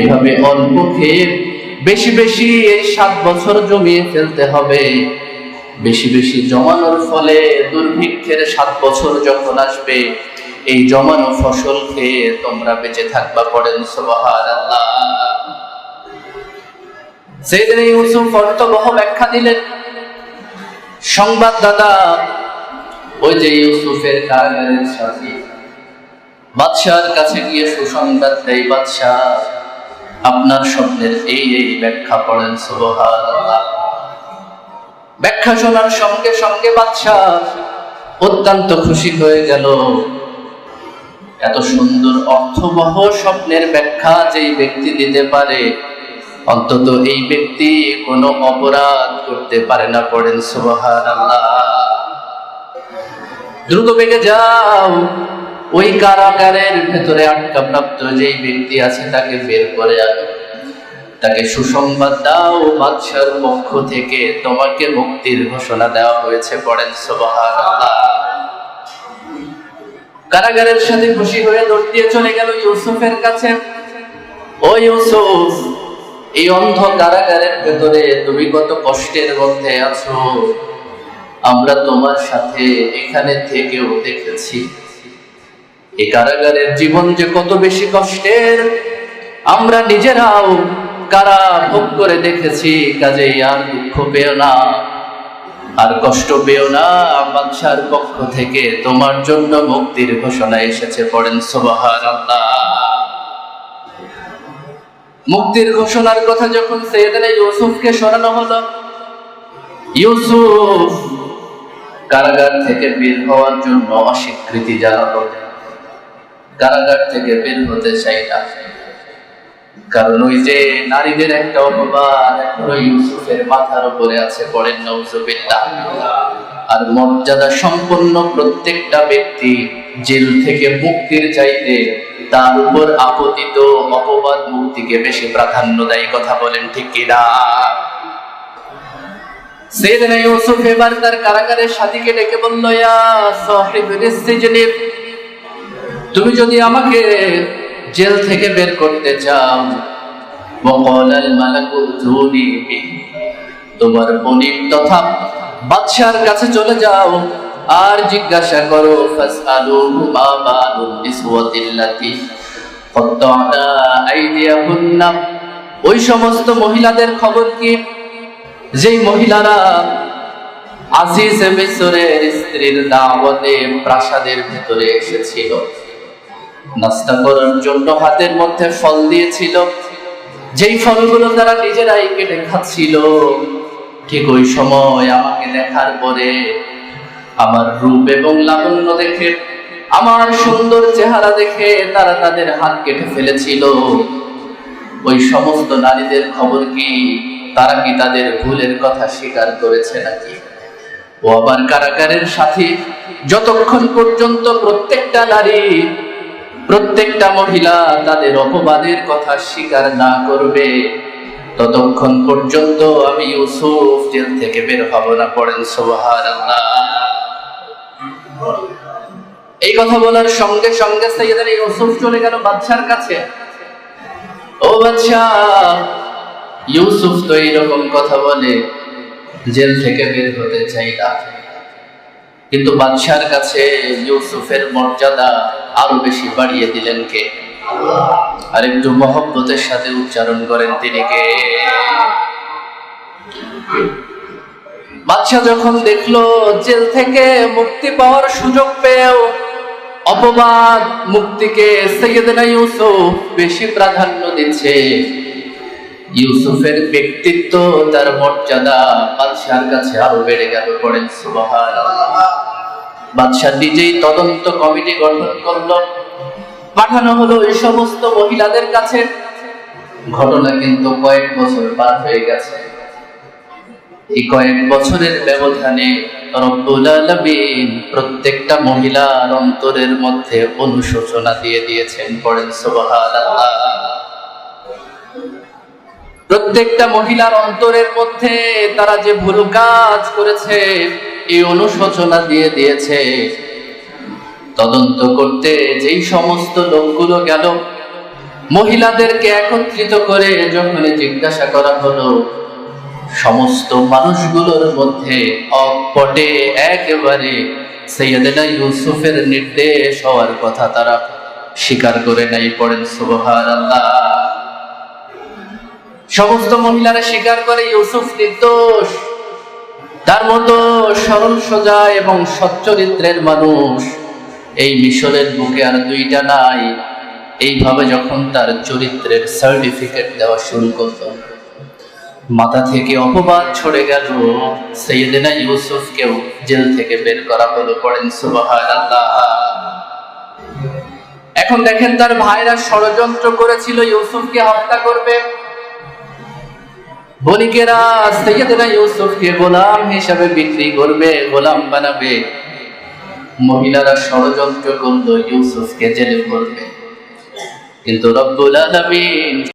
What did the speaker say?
এভাবে অল্প খেয়ে বেশি বেশি এই সাত বছর জমিয়ে ফেলতে হবে। বেশি বেশি জমানোর ফলে দুর্ভিক্ষের সাত বছর যখন আসবে, এই জমানো ফসল খেয়ে তোমরা বেঁচে থাকবা পড়েন সুবহানাল্লাহ। সেদিন ইউসুফ অর্থবহ ব্যাখ্যা দিলেন, সংবাদদাতা, ওই যে ইউসুফের কারাগারের সাথী বাদশার কাছে গিয়ে সুসংবাদ দেয় বাদশাহ। আপনার স্বপ্নের এই এই ব্যাখ্যা পড়েন সুবহানাল্লাহ। ব্যাখ্যা শোনার সঙ্গে সঙ্গে বাদশাহ অত্যন্ত খুশি হয়ে গেল। এত সুন্দর অর্থবহ স্বপ্নের ব্যাখ্যা যেই ব্যক্তি দিতে পারে, অন্তত এই ব্যক্তি কোনো অপরাধ করতে পারে না, পড়েন সুবহানাল্লাহ। দ্রুত বেগে যাও। ওই কারাগারের ভেতরে আটকা প্রাপ্ত যেই ব্যক্তি আছে, তাকে বের করে আনো। তাকে সুসংবাদ দাও, বাদশার পক্ষ থেকে। তোমাকে মুক্তির ঘোষণা দেওয়া হয়েছে, পড়েন সুবহানাল্লাহ। কারাগারের সাথে খুশি হয়ে দৌড় দিয়ে চলে গেল ইউসুফের কাছে। ও ইউসুফ, এই অন্ধ কারাগারের ভেতরে তুমি কত কষ্টের মধ্যে আছো। আমরা তোমার সাথে এখানে থেকেও দেখেছি। এই কারাগারের জীবন যে কত বেশি কষ্টের, আমরা নিজেরাও কারা ভোগ করে দেখেছি, কাজেই আর দুঃখ পেও না। আর কষ্ট পেও না, বাদশার পক্ষ থেকে তোমার জন্য মুক্তির ঘোষণা এসেছে, পড়েন সুবহানাল্লাহ। মুক্তির ঘোষণার কথা যখন সৈয়দনা ইউসুফকে সরানো হলো, ইউসুফ কারাগার থেকে বের হওয়ার জন্য অস্বীকৃতি জানালো। কারাগার থেকে বের হতে চাই না। কারণ ওই যে নারীদের একটা অপবাদ এখনও ইউসুফের মাথার উপরে আছে, পড়েন নৌজুবিল্লাহ আর মর্যাদা সম্পন্ন প্রত্যেকটা ব্যক্তি জেল থেকে মুক্তির চাইতে তার উপর আপতিত অপবাদ মুক্তিকে বেশি প্রাধান্য দেয় কথা বলেন ঠিক কিনা সেদিনা ইউসুফ এবার তার কারাগারের সাথীকে ডেকে বলল, ইয়া সিজনি তুমি যদি আমাকে জেল থেকে বের করতে চাও তোমার মনিব তথা বাদশার কাছে চলে যাও। আর জিজ্ঞাসা করো, ফাসআলু বাবালুন নিসওয়াতিল্লাতি কত্তানা আইদিয়াহুন্না। ওই সমস্ত মহিলাদের খবর কি? যেই মহিলারা আজিজ মিসরের স্ত্রীর দাওয়াতে প্রাসাদের ভিতরে এসেছিল। নাস্তা করার জন্য হাতের মধ্যে ফল দিয়েছিল। যেই ফলগুলো তারা নিজেরাই কেটে খাচ্ছিল। ঠিক ওই সময় আমাকে দেখার পরে আমার রূপ এবং লাবণ্য দেখে, আমার সুন্দর চেহারা দেখে তারা তাদের হাত কেটে ফেলেছিল। ওই সমস্ত নারীদের খবর কি, তারা কি তাদের ভুলের কথা স্বীকার করেছে নাকি? ও আবার কারাগারের সাথে, যতক্ষণ পর্যন্ত প্রত্যেকটা নারী প্রত্যেকটা মহিলা তাদের অপবাদের কথা স্বীকার না করবে। ততক্ষণ পর্যন্ত আমি ইউসুফ জেল থেকে বের হব না, পড়েন সুবহানাল্লাহ। এই কথা বলার সঙ্গে সঙ্গে সাইয়েদানা ইউসুফ চলে গেল বাদশার কাছে। ও বাদশা, ইউসুফ তো এইরকম কথা বলে, জেল থেকে বের হতে চাই না। কিন্তু বাদশার কাছে ইউসুফের মর্যাদা আরও বেশি বাড়িয়ে দিলেন কে? আর একটু মহব্বতের সাথে উচ্চারণ করেন তিনি কে? বাদশাহ যখন দেখল জেল থেকে মুক্তি পাওয়ার সুযোগ পেয়েও অপবাদ মুক্তিকে সৈয়দনা ইউসুফ বেশি প্রাধান্য দিচ্ছে। ইউসুফের ব্যক্তিত্ব তার মর্যাদা বাদশার কাছে আরও বেড়ে গেল পড়েন সুবহানাল্লাহ। বাদশাহ নিজেই তদন্ত কমিটি গঠন করল। পাঠানো হলো এই সমস্ত মহিলাদের কাছে। ঘটনা কিন্তু কয়েক বছর পার হয়ে গেছে। এই কয়েক বছরের ব্যবধানে প্রত্যেকটা মহিলার অন্তরের মধ্যে অনুশোচনা দিয়ে দিয়েছেন, পড়েন সুবহানাল্লাহ। প্রত্যেকটা মহিলার অন্তরের মধ্যে তারা যে ভুল কাজ করেছে, এই অনুশোচনা দিয়ে দিয়েছে। তদন্ত করতে যেই সমস্ত লোকগুলো গেল, মহিলাদেরকে একত্রিত করে যখন জিজ্ঞাসা করা হলো, সমস্ত মানুষগুলোর মধ্যে অপটে একেবারে সৈয়দনা ইউসুফের নির্দেশ হওয়ার কথা তারা স্বীকার করে নাই পড়েন সুবহান সমস্ত মহিলারা স্বীকার করে ইউসুফ নির্দোষ। তার মতো সরল সোজা এবং সচ্চরিত্রের মানুষ। এই মিশরের বুকে আর দুইটা নাই। এইভাবে যখন তার চরিত্রের সার্টিফিকেট দেওয়া শুরু করত মাথা থেকে অপবাদ ছড়ে গেল। সৈয়দিনা ইউসুফকেও জেল থেকে বের করা হলো পড়েন সুবহানাল্লাহ। এখন দেখেন তার ভাইরা ষড়যন্ত্র করেছিল, ইউসুফকে হত্যা করবে। বণিকেরা সৈয়দনা ইউসুফকে গোলাম হিসাবে বিক্রি করবে, গোলাম বানাবে। মহিলারা ষড়যন্ত্র করল, ইউসুফকে জেলে করবে কিন্তু রব্বুল আলামিন